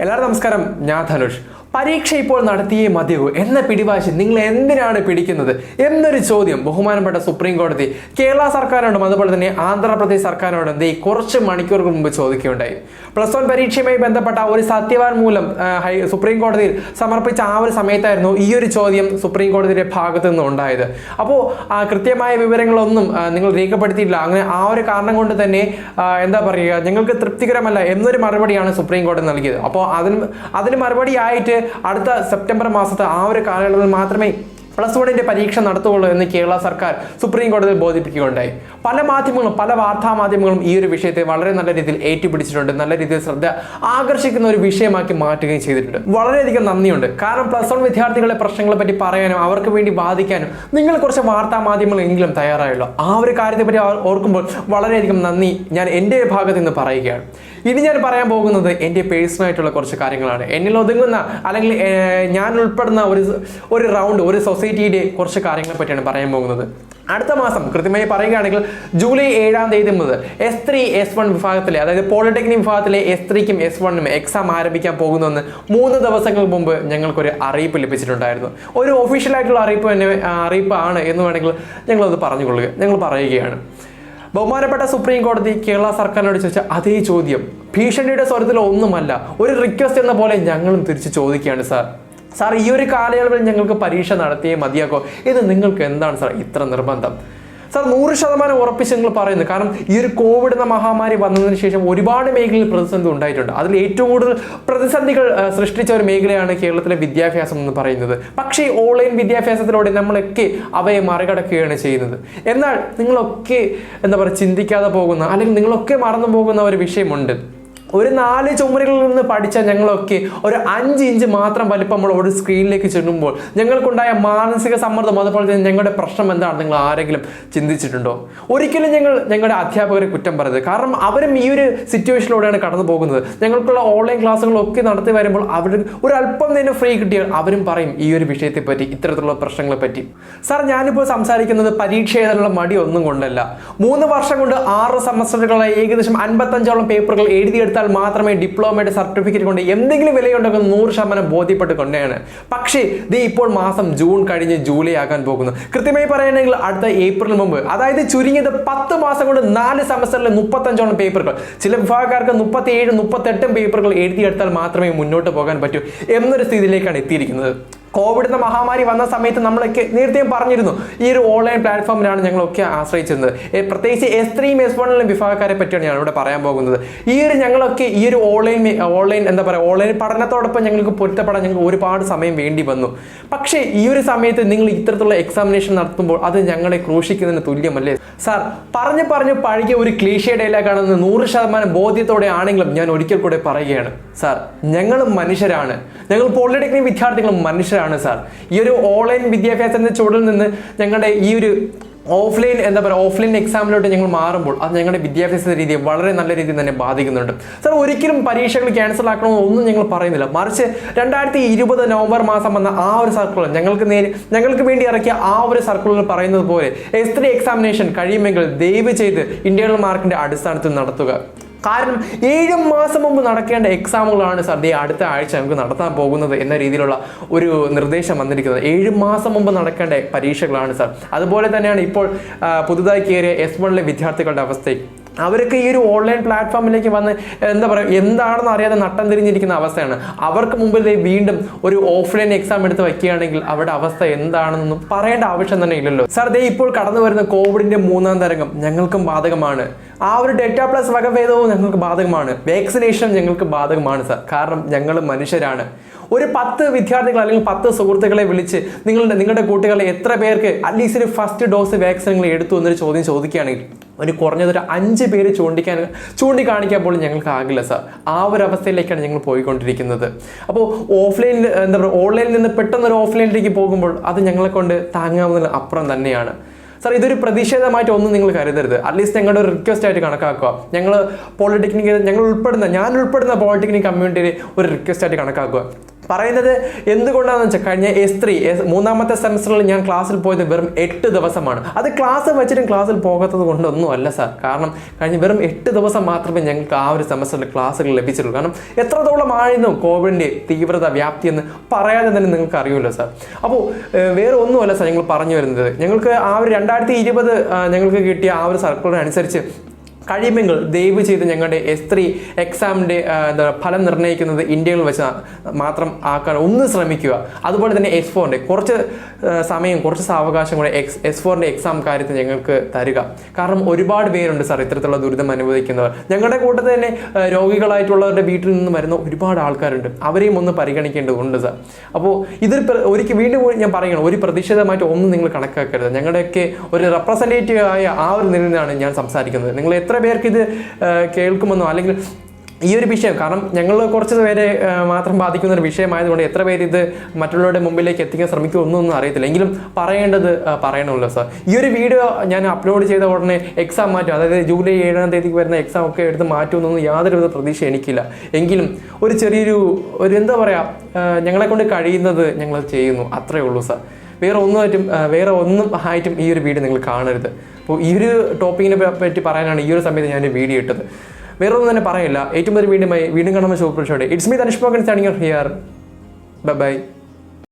എല്ലാവർക്കും നമസ്കാരം. ഞാൻ ധനുഷ്. പരീക്ഷ ഇപ്പോൾ നടത്തിയേ മതിയാകൂ. എന്ന പിടിവാശി നിങ്ങൾ എന്തിനാണ് പിടിക്കുന്നത്? എന്നൊരു ചോദ്യം ബഹുമാനപ്പെട്ട സുപ്രീം കോടതി കേരള സർക്കാരിനോടും അതുപോലെ തന്നെ ആന്ധ്രാപ്രദേശ് സർക്കാരിനോടും ഈ കുറച്ച് മണിക്കൂറുകൾ മുമ്പ് ചോദിക്കുകയുണ്ടായി. പ്ലസ് വൺ പരീക്ഷയുമായി ബന്ധപ്പെട്ട ഒരു സത്യവാൻ മൂലം സുപ്രീം കോടതിയിൽ സമർപ്പിച്ച ആ ഒരു സമയത്തായിരുന്നു ഈ ഒരു ചോദ്യം സുപ്രീം കോടതിയുടെ ഭാഗത്തു നിന്ന് ഉണ്ടായത്. അപ്പോൾ കൃത്യമായ വിവരങ്ങളൊന്നും നിങ്ങൾ രേഖപ്പെടുത്തിയിട്ടില്ല. അങ്ങനെ ആ ഒരു കാരണം കൊണ്ട് തന്നെ എന്താ പറയുക ഞങ്ങൾക്ക് തൃപ്തികരമല്ല എന്നൊരു മറുപടിയാണ് സുപ്രീം കോടതി നൽകിയത്. അപ്പോൾ അതിന് അതിന് മറുപടിയായിട്ട് അടുത്ത സെപ്റ്റംബർ മാസത്തെ ആ ഒരു കാലയളവിൽ മാത്രമേ പ്ലസ് വണ്ണിന്റെ പരീക്ഷ നടത്തുകയുള്ളൂ എന്ന് കേരള സർക്കാർ സുപ്രീം കോടതിയിൽ ബോധിപ്പിക്കുകയുണ്ടായി. പല മാധ്യമങ്ങളും പല വാർത്താ മാധ്യമങ്ങളും ഈ ഒരു വിഷയത്തെ വളരെ നല്ല രീതിയിൽ ഏറ്റുപിടിച്ചിട്ടുണ്ട്. നല്ല രീതിയിൽ ശ്രദ്ധ ആകർഷിക്കുന്ന ഒരു വിഷയമാക്കി മാറ്റുകയും ചെയ്തിട്ടുണ്ട്. വളരെയധികം നന്ദിയുണ്ട്. കാരണം പ്ലസ് വൺ വിദ്യാർത്ഥികളുടെ പ്രശ്നങ്ങളെ പറ്റി പറയാനും അവർക്ക് വേണ്ടി വാദിക്കാനും നിങ്ങൾ കുറച്ച് വാർത്താ മാധ്യമങ്ങളെങ്കിലും തയ്യാറായുള്ളൂ ആ ഒരു കാര്യത്തെപ്പറ്റി ഓർ- ഓർക്കുമ്പോൾ വളരെയധികം നന്ദി ഞാൻ എന്റെ ഭാഗത്ത് നിന്ന് പറയുകയാണ്. ഇനി ഞാൻ പറയാൻ പോകുന്നത് എന്റെ പേഴ്സണലായിട്ടുള്ള കുറച്ച് കാര്യങ്ങളാണ്. എന്നിൽ ഒതുങ്ങുന്ന അല്ലെങ്കിൽ ഞാൻ ഉൾപ്പെടുന്ന ഒരു ഒരു റൗണ്ട് ഒരു സൊസൈറ്റിയുടെ കുറച്ച് കാര്യങ്ങളെ പറ്റിയാണ് പറയാൻ പോകുന്നത്. അടുത്ത മാസം കൃത്യമായി പറയുകയാണെങ്കിൽ ജൂലൈ ഏഴാം തീയതി മുതൽ എസ് ത്രീ എസ് വൺ വിഭാഗത്തിലെ അതായത് പോളിടെക്നിക് വിഭാഗത്തിലെ എസ് ത്രീക്കും എസ് വണ്ണിനും എക്സാം ആരംഭിക്കാൻ പോകുന്നുവെന്ന് മൂന്ന് ദിവസങ്ങൾക്ക് മുമ്പ് ഞങ്ങൾക്കൊരു അറിയിപ്പ് ലഭിച്ചിട്ടുണ്ടായിരുന്നു. ഒരു ഒഫീഷ്യലായിട്ടുള്ള അറിയിപ്പ് തന്നെ അറിയിപ്പാണ് എന്ന് വേണമെങ്കിൽ ഞങ്ങളത് പറഞ്ഞുകൊള്ളുക. ഞങ്ങൾ പറയുകയാണ്. ബഹുമാനപ്പെട്ട സുപ്രീം കോടതി കേരള സർക്കാരിനോട് ചോദിച്ച അതേ ചോദ്യം. ഭീഷണിയുടെ സ്വരത്തിൽ ഒന്നുമല്ല ഒരു റിക്വസ്റ്റ് എന്ന പോലെ ഞങ്ങളും തിരിച്ച് ചോദിക്കുകയാണ് സാർ സാർ ഈ ഒരു കാലയളവിൽ ഞങ്ങൾക്ക് പരീക്ഷ നടത്തിയേ മതിയാക്കോ. ഇത് നിങ്ങൾക്ക് എന്താണ് സാർ ഇത്ര നിർബന്ധം. സാർ നൂറ് ശതമാനം ഉറപ്പിച്ച് നിങ്ങൾ പറയുന്നു. കാരണം ഈ ഒരു കോവിഡ് എന്ന മഹാമാരി വന്നതിന് ശേഷം ഒരുപാട് മേഖലയിൽ പ്രതിസന്ധി ഉണ്ടായിട്ടുണ്ട്. അതിൽ ഏറ്റവും കൂടുതൽ പ്രതിസന്ധികൾ സൃഷ്ടിച്ച ഒരു മേഖലയാണ് കേരളത്തിലെ വിദ്യാഭ്യാസം എന്ന് പറയുന്നത്. പക്ഷേ ഓൺലൈൻ വിദ്യാഭ്യാസത്തിലൂടെ നമ്മളൊക്കെ അവയെ മറികടക്കുകയാണ് ചെയ്യുന്നത്. എന്നാൽ നിങ്ങളൊക്കെ എന്താ പറയുക ചിന്തിക്കാതെ പോകുന്ന അല്ലെങ്കിൽ നിങ്ങളൊക്കെ മറന്നു പോകുന്ന ഒരു വിഷയമുണ്ട്. ഒരു നാല് ചുമരുകളിൽ നിന്ന് പഠിച്ച ഞങ്ങളൊക്കെ ഒരു അഞ്ച് ഇഞ്ച് മാത്രം വലിപ്പമുള്ള ഒരു സ്ക്രീനിലേക്ക് ചെല്ലുമ്പോൾ ഞങ്ങൾക്കുണ്ടായ മാനസിക സമ്മർദ്ദം അതുപോലെ തന്നെ ഞങ്ങളുടെ പ്രശ്നം എന്താണ് നിങ്ങൾ ആരെങ്കിലും ചിന്തിച്ചിട്ടുണ്ടോ? ഒരിക്കലും ഞങ്ങൾ ഞങ്ങളുടെ അധ്യാപകരെ കുറ്റം പറയരുത്. കാരണം അവരും ഈ ഒരു സിറ്റുവേഷനിലൂടെയാണ് കടന്നു പോകുന്നത്. ഞങ്ങൾക്കുള്ള ഓൺലൈൻ ക്ലാസ്സുകളൊക്കെ നടത്തി വരുമ്പോൾ അവർക്ക് ഒരു അല്പം തന്നെ ഫ്രീ കിട്ടിയാൽ അവരും പറയും ഈ ഒരു വിഷയത്തെ പറ്റി ഇത്തരത്തിലുള്ള പ്രശ്നങ്ങളെ പറ്റി സാർ ഞാനിപ്പോൾ സംസാരിക്കുന്നത് പരീക്ഷ എഴുതാനുള്ള മടി ഒന്നും കൊണ്ടല്ല. മൂന്ന് വർഷം കൊണ്ട് ആറ് സെമസ്റ്ററുകളായി ഏകദേശം അൻപത്തഞ്ചോളം പേപ്പറുകൾ എഴുതിയെടുത്താൽ മാത്രമേ ഡിപ്ലോമയുടെ സർട്ടിഫിക്കറ്റ് കൊണ്ട് എന്തെങ്കിലും വിലയുണ്ടെങ്കിൽ നൂറ് ശതമാനം ബോധ്യപ്പെട്ട് കൊണ്ടാണ് പക്ഷേ ദേ ഇപ്പോൾ മാസം ജൂൺ കഴിഞ്ഞ് ജൂലൈ ആകാൻ പോകുന്നു. കൃത്യമായി പറയുകയാണെങ്കിൽ അടുത്ത ഏപ്രിൽ മുമ്പ് അതായത് ചുരുങ്ങിയത് പത്ത് മാസം കൊണ്ട് നാല് സെമസ്റ്ററിലെ മുപ്പത്തഞ്ചോളം പേപ്പറുകൾ ചില വിഭാഗക്കാർക്ക് മുപ്പത്തി ഏഴ് മുപ്പത്തെട്ടും പേപ്പറുകൾ എഴുതിയെടുത്താൽ മാത്രമേ മുന്നോട്ട് പോകാൻ പറ്റൂ എന്നൊരു സ്ഥിതിയിലേക്കാണ് എത്തിയിരിക്കുന്നത്. കോവിഡ് എന്ന മഹാമാരി വന്ന സമയത്ത് നമ്മളൊക്കെ നേരത്തെ പറഞ്ഞിരുന്നു. ഈ ഒരു ഓൺലൈൻ പ്ലാറ്റ്ഫോമിലാണ് ഞങ്ങളൊക്കെ ആശ്രയിച്ചിരുന്നത്. പ്രത്യേകിച്ച് എസ് ത്രീയും എസ് വണ്ണിലും വിഭാഗക്കാരെ പറ്റിയാണ് ഞാൻ ഇവിടെ പറയാൻ പോകുന്നത്. ഈ ഒരു ഞങ്ങളൊക്കെ ഈ ഒരു ഓൺലൈൻ ഓൺലൈൻ എന്താ പറയുക ഓൺലൈൻ പഠനത്തോടൊപ്പം ഞങ്ങൾക്ക് പൊരുത്തപ്പെടാൻ ഞങ്ങൾക്ക് ഒരുപാട് സമയം വേണ്ടി വന്നു. പക്ഷേ ഈ ഒരു സമയത്ത് നിങ്ങൾ ഇത്തരത്തിലുള്ള എക്സാമിനേഷൻ നടത്തുമ്പോൾ അത് ഞങ്ങളെ ക്രൂശിക്കുന്നതിന് തുല്യമല്ലേ? സാർ പറഞ്ഞു പറഞ്ഞു പഴകിയ ഒരു ക്ലീഷ്യ ഡയലോഗാണെന്ന് നൂറ് ശതമാനം ബോധ്യത്തോടെ ആണെങ്കിലും ഞാൻ ഒരിക്കൽ കൂടെ പറയുകയാണ്. സാർ ഞങ്ങളും മനുഷ്യരാണ്. ഞങ്ങൾ പോളിടെക്നിക് വിദ്യാർത്ഥികളും മനുഷ്യരാണ്. സാർ. ഈ ഒരു ഓൺലൈൻ വിദ്യാഭ്യാസത്തിന്റെ ചുവടിൽ നിന്ന് ഞങ്ങളുടെ ഈ ഒരു ഓഫ്ലൈൻ എന്താ പറയുക ഓഫ്ലൈൻ എക്സാമിലോട്ട് ഞങ്ങൾ മാറുമ്പോൾ അത് ഞങ്ങളുടെ വിദ്യാഭ്യാസ രീതിയെ വളരെ നല്ല രീതിയിൽ തന്നെ ബാധിക്കുന്നുണ്ട്. സാർ ഒരിക്കലും പരീക്ഷകൾ ക്യാൻസൽ ആക്കണമെന്ന് ഒന്നും ഞങ്ങൾ പറയുന്നില്ല. മറിച്ച് രണ്ടായിരത്തി ഇരുപത് നവംബർ മാസം വന്ന ആ ഒരു സർക്കുലർ ഞങ്ങൾക്ക് നേരി ഞങ്ങൾക്ക് വേണ്ടി ഇറക്കിയ ആ ഒരു സർക്കുലർ പറയുന്നത് പോലെ എസ് ത്രീ എക്സാമിനേഷൻ കഴിയുമെങ്കിൽ ദയവ് ചെയ്ത് ഇന്റേണൽ മാർക്കിന്റെ അടിസ്ഥാനത്തിൽ നടത്തുക. കാരണം ഏഴ് മാസം മുമ്പ് നടക്കേണ്ട എക്സാമുകളാണ് ദേ അടുത്ത ആഴ്ച നമുക്ക് നടത്താൻ പോകുന്നത് എന്ന രീതിയിലുള്ള ഒരു നിർദ്ദേശം വന്നിരിക്കുന്നത്. ഏഴ് മാസം മുമ്പ് നടക്കേണ്ട പരീക്ഷകളാണ് സർ. അതുപോലെ തന്നെയാണ് ഇപ്പോൾ പുതുതായി കയറിയ എസ് വണ്ണിലെ വിദ്യാർത്ഥികളുടെ അവസ്ഥയും. അവരൊക്കെ ഈ ഒരു ഓൺലൈൻ പ്ലാറ്റ്ഫോമിലേക്ക് വന്ന് എന്താ പറയുക എന്താണെന്ന് അറിയാതെ നട്ടം തിരിഞ്ഞിരിക്കുന്ന അവസ്ഥയാണ്. അവർക്ക് മുമ്പിൽ വീണ്ടും ഒരു ഓഫ്ലൈൻ എക്സാം എടുത്ത് വയ്ക്കുകയാണെങ്കിൽ അവരുടെ അവസ്ഥ എന്താണെന്നൊന്നും പറയേണ്ട ആവശ്യം തന്നെ ഇല്ലല്ലോ. സാർ ദേ ഇപ്പോൾ കടന്നു വരുന്ന കോവിഡിന്റെ മൂന്നാം തരംഗം ഞങ്ങൾക്കും ബാധകമാണ്. ആ ഒരു ഡെറ്റ പ്ലസ് വകഭേദവും ഞങ്ങൾക്ക് ബാധകമാണ്. വാക്സിനേഷൻ ഞങ്ങൾക്ക് ബാധകമാണ് സാർ കാരണം ഞങ്ങൾ മനുഷ്യരാണ്. ഒരു പത്ത് വിദ്യാർത്ഥികൾ അല്ലെങ്കിൽ പത്ത് സുഹൃത്തുക്കളെ വിളിച്ച് നിങ്ങളുടെ നിങ്ങളുടെ കൂട്ടുകാരെ എത്ര പേർക്ക് അറ്റ്ലീസ്റ്റ് ഒരു ഫസ്റ്റ് ഡോസ് വാക്സിൻ നിങ്ങൾ എടുത്തു എന്നൊരു ചോദ്യം ചോദിക്കുകയാണെങ്കിൽ ഒരു കുറഞ്ഞത് ഒരു അഞ്ച് പേര് ചൂണ്ടിക്കാൻ ചൂണ്ടിക്കാണിക്കാൻ പോലും ഞങ്ങൾക്ക് ആകില്ല സാർ ആ ഒരു അവസ്ഥയിലേക്കാണ് ഞങ്ങൾ പോയിക്കൊണ്ടിരിക്കുന്നത്. അപ്പോൾ ഓഫ്ലൈൻ എന്താ പറയുക ഓൺലൈനിൽ നിന്ന് പെട്ടെന്ന് ഒരു ഓഫ്ലൈനിലേക്ക് പോകുമ്പോൾ അത് ഞങ്ങളെ കൊണ്ട് താങ്ങാവുന്നതിന് അപ്പുറം തന്നെയാണ്. സാർ ഇതൊരു പ്രതിഷേധമായിട്ട് ഒന്നും നിങ്ങൾ കരുതരുത്. അറ്റ്ലീസ്റ്റ് ഞങ്ങളുടെ ഒരു റിക്വസ്റ്റ് ആയിട്ട് കണക്കാക്കുക. ഞങ്ങൾ പോളിടെക്നിക് ഞങ്ങൾ ഉൾപ്പെടുന്ന ഞാൻ ഉൾപ്പെടുന്ന പോളിടെക്നിക് കമ്മ്യൂണിറ്റിയിൽ ഒരു റിക്വസ്റ്റ് ആയിട്ട് കണക്കാക്കുക. പറയുന്നത് എന്തുകൊണ്ടാണെന്ന് വെച്ചാൽ കഴിഞ്ഞ എസ് ത്രീ മൂന്നാമത്തെ സെമസ്റ്ററിൽ ഞാൻ ക്ലാസ്സിൽ പോയത് വെറും എട്ട് ദിവസമാണ്. അത് ക്ലാസ് വെച്ചിട്ടും ക്ലാസ്സിൽ പോകാത്തത് കൊണ്ടൊന്നും അല്ല സാർ. കാരണം കഴിഞ്ഞ വെറും എട്ട് ദിവസം മാത്രമേ ഞങ്ങൾക്ക് ആ ഒരു സെമസ്റ്ററിൽ ക്ലാസ്സുകൾ ലഭിച്ചിട്ടുള്ളൂ. കാരണം എത്രത്തോളം ആയിരുന്നു കോവിഡിന്റെ തീവ്രത വ്യാപ്തി എന്ന് പറയാതെ തന്നെ നിങ്ങൾക്ക് അറിയുമല്ലോ സാർ. അപ്പോൾ വേറെ ഒന്നുമല്ല സാർ ഞങ്ങൾ പറഞ്ഞു വരുന്നത്. ഞങ്ങൾക്ക് ആ ഒരു രണ്ടായിരത്തി ഇരുപത് ഞങ്ങൾക്ക് കിട്ടിയ ആ ഒരു സർക്കുലർ അനുസരിച്ച് കഴിയുമെങ്കിൽ ദയവ് ചെയ്ത് ഞങ്ങളുടെ എസ് ത്രീ എക്സാമിന്റെ എന്താ ഫലം നിർണയിക്കുന്നത് ഇന്ത്യയിൽ വെച്ച് മാത്രം ആക്കാൻ ഒന്ന് ശ്രമിക്കുക. അതുപോലെ തന്നെ എസ് ഫോറിന്റെ കുറച്ച് സമയം കുറച്ച് സാവകാശം കൂടെ എക്സ് എസ് ഫോറിന്റെ എക്സാം കാര്യത്തിൽ ഞങ്ങൾക്ക് തരിക. കാരണം ഒരുപാട് പേരുണ്ട് സാർ ഇത്തരത്തിലുള്ള ദുരിതം അനുഭവിക്കുന്നവർ. ഞങ്ങളുടെ കൂട്ടത്തിൽ തന്നെ രോഗികളായിട്ടുള്ളവരുടെ വീട്ടിൽ നിന്ന് വരുന്ന ഒരുപാട് ആൾക്കാരുണ്ട്. അവരെയും ഒന്ന് പരിഗണിക്കേണ്ടതുണ്ട് സാർ അപ്പോൾ ഇതൊരു ഒരിക്കൽ വീണ്ടും ഞാൻ പറയണം ഒരു പ്രതിഷേധമായിട്ട് ഒന്നും നിങ്ങൾ കണക്കാക്കരുത്. ഞങ്ങളുടെയൊക്കെ ഒരു റെപ്രസെന്റേറ്റീവ് ആയ ആ ഒരു നിലയിലാണ് ഞാൻ സംസാരിക്കുന്നത്. നിങ്ങൾ എത്ര പേർക്ക് ഇത് കേൾക്കുമെന്നോ? അല്ലെങ്കിൽ ഈ ഒരു വിഷയം കാരണം ഞങ്ങൾ കുറച്ച് പേരെ മാത്രം ബാധിക്കുന്ന ഒരു വിഷയമായതുകൊണ്ട് എത്ര പേര് ഇത് മറ്റുള്ളവരുടെ മുമ്പിലേക്ക് എത്തിക്കാൻ ശ്രമിക്കും ഒന്നും അറിയത്തില്ല. എങ്കിലും പറയേണ്ടത് പറയണമല്ലോ സാർ. ഈ ഒരു വീഡിയോ ഞാൻ അപ്ലോഡ് ചെയ്ത ഉടനെ എക്സാം മാറ്റും. അതായത് ജൂലൈ ഏഴാം തീയതിക്ക് വരുന്ന എക്സാം ഒക്കെ എടുത്ത് മാറ്റുമെന്നൊന്നും യാതൊരുവിധ പ്രതീക്ഷ എനിക്കില്ല. എങ്കിലും ഒരു ചെറിയൊരു ഒരു എന്താ പറയുക ഞങ്ങളെ കൊണ്ട് കഴിയുന്നത് ഞങ്ങൾ ചെയ്യുന്നു. അത്രേ ഉള്ളൂ സാർ. വേറെ ഒന്നുമായിട്ടും വേറെ ഒന്നും ആയിട്ടും ഈ ഒരു വീഡിയോ നിങ്ങൾ കാണരുത്. അപ്പോൾ ഈ ഒരു ടോപ്പിക്കിനെ പറ്റി പറയാനാണ് ഈ ഒരു സമയത്ത് ഞാൻ വീഡിയോ ഇട്ടത്. വേറെ ഒന്നും തന്നെ പറയില്ല. ഏറ്റവും വലിയ വീണ്ടും വീണ്ടും കാണുമ്പോൾ ഷോപ്പ് ഷോട്ട് ഇറ്റ്സ് മീ തനുഷ്പോക്കൻ സ്റ്റാണിങ് ഹിയർ ബൈ ബൈ